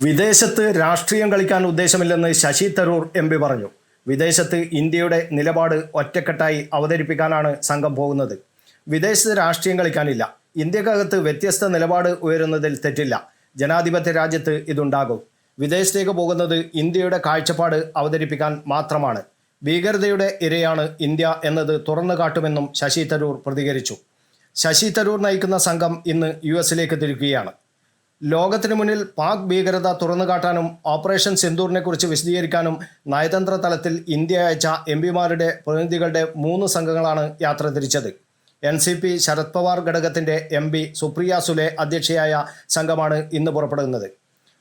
വിദേശത്ത് രാഷ്ട്രീയം കളിക്കാൻ ഉദ്ദേശമില്ലെന്ന് ശശി തരൂർ എം പി പറഞ്ഞു. വിദേശത്ത് ഇന്ത്യയുടെ നിലപാട് ഒറ്റക്കെട്ടായി അവതരിപ്പിക്കാനാണ് സംഘം പോകുന്നത്. വിദേശത്ത് രാഷ്ട്രീയം കളിക്കാനില്ല. ഇന്ത്യക്കകത്ത് വ്യത്യസ്ത നിലപാട് ഉയരുന്നതിൽ തെറ്റില്ല. ജനാധിപത്യ രാജ്യത്ത് ഇതുണ്ടാകും. വിദേശത്തേക്ക് പോകുന്നത് ഇന്ത്യയുടെ കാഴ്ചപ്പാട് അവതരിപ്പിക്കാൻ മാത്രമാണ്. ഭീകരതയുടെ ഇരയാണ് ഇന്ത്യ എന്നത് തുറന്നു കാട്ടുമെന്നും ശശി തരൂർ പ്രതികരിച്ചു. ശശി തരൂർ നയിക്കുന്ന സംഘം ഇന്ന് യു എസിലേക്ക് തിരിക്കുകയാണ്. ലോകത്തിനു മുന്നിൽ പാക് ഭീകരത തുറന്നുകാട്ടാനും ഓപ്പറേഷൻ സിന്ദൂറിനെ കുറിച്ച് വിശദീകരിക്കാനും നയതന്ത്ര തലത്തിൽ ഇന്ത്യ അയച്ച എം പിമാരുടെ പ്രതിനിധികളുടെ മൂന്ന് സംഘങ്ങളാണ് യാത്ര തിരിച്ചത്. N C P Sharad Pawar ഘടകത്തിന്റെ എം പി സുപ്രിയ സുലെ അധ്യക്ഷയായ സംഘമാണ് ഇന്ന് പുറപ്പെടുന്നത്.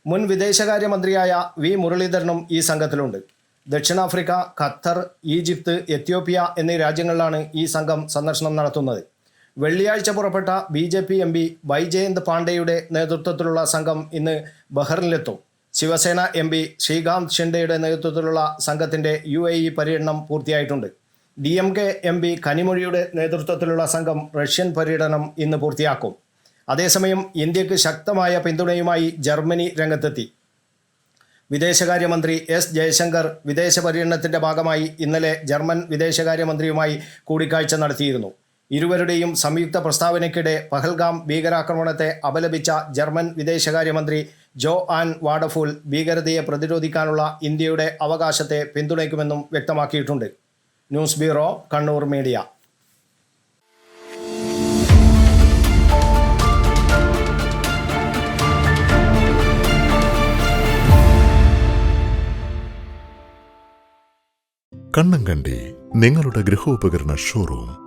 മുൻ വിദേശകാര്യമന്ത്രിയായ വി മുരളീധരനും ഈ സംഘത്തിലുണ്ട്. ദക്ഷിണാഫ്രിക്ക ഖത്തർ ഈജിപ്ത് എത്യോപ്യ എന്നീ രാജ്യങ്ങളിലാണ് ഈ സംഘം സന്ദർശനം നടത്തുന്നത്. വെള്ളിയാഴ്ച പുറപ്പെട്ട B J P M P Vaijayant പാണ്ഡെയുടെ നേതൃത്വത്തിലുള്ള സംഘം ഇന്ന് ബഹ്റിനിലെത്തും. ശിവസേന എം പി ശ്രീകാന്ത് ഷിൻഡെയുടെ നേതൃത്വത്തിലുള്ള സംഘത്തിന്റെ യു എ ഇ പര്യടനം പൂർത്തിയായിട്ടുണ്ട്. D M K M P കനിമൊഴിയുടെ നേതൃത്വത്തിലുള്ള സംഘം റഷ്യൻ പര്യടനം ഇന്ന് പൂർത്തിയാക്കും. അതേസമയം ഇന്ത്യയ്ക്ക് ശക്തമായ പിന്തുണയുമായി ജർമ്മനി രംഗത്തെത്തി. വിദേശകാര്യമന്ത്രി എസ് ജയശങ്കർ വിദേശ പര്യടനത്തിന്റെ ഭാഗമായി ഇന്നലെ ജർമ്മൻ വിദേശകാര്യമന്ത്രിയുമായി കൂടിക്കാഴ്ച നടത്തിയിരുന്നു. ഇരുവരുടെയും സംയുക്ത പ്രസ്താവനയ്ക്കിടെ പഹൽഗാം ഭീകരാക്രമണത്തെ അപലപിച്ച ജർമ്മൻ വിദേശകാര്യമന്ത്രി ജോ ആൻ വാഡഫുൾ ഭീകരതയെ പ്രതിരോധിക്കാനുള്ള ഇന്ത്യയുടെ അവകാശത്തെ പിന്തുണയ്ക്കുമെന്നും വ്യക്തമാക്കിയിട്ടുണ്ട്. News bureau Kannur media. Kannankandi നിങ്ങളുടെ ഗൃഹോപകരണ ഷോറൂം.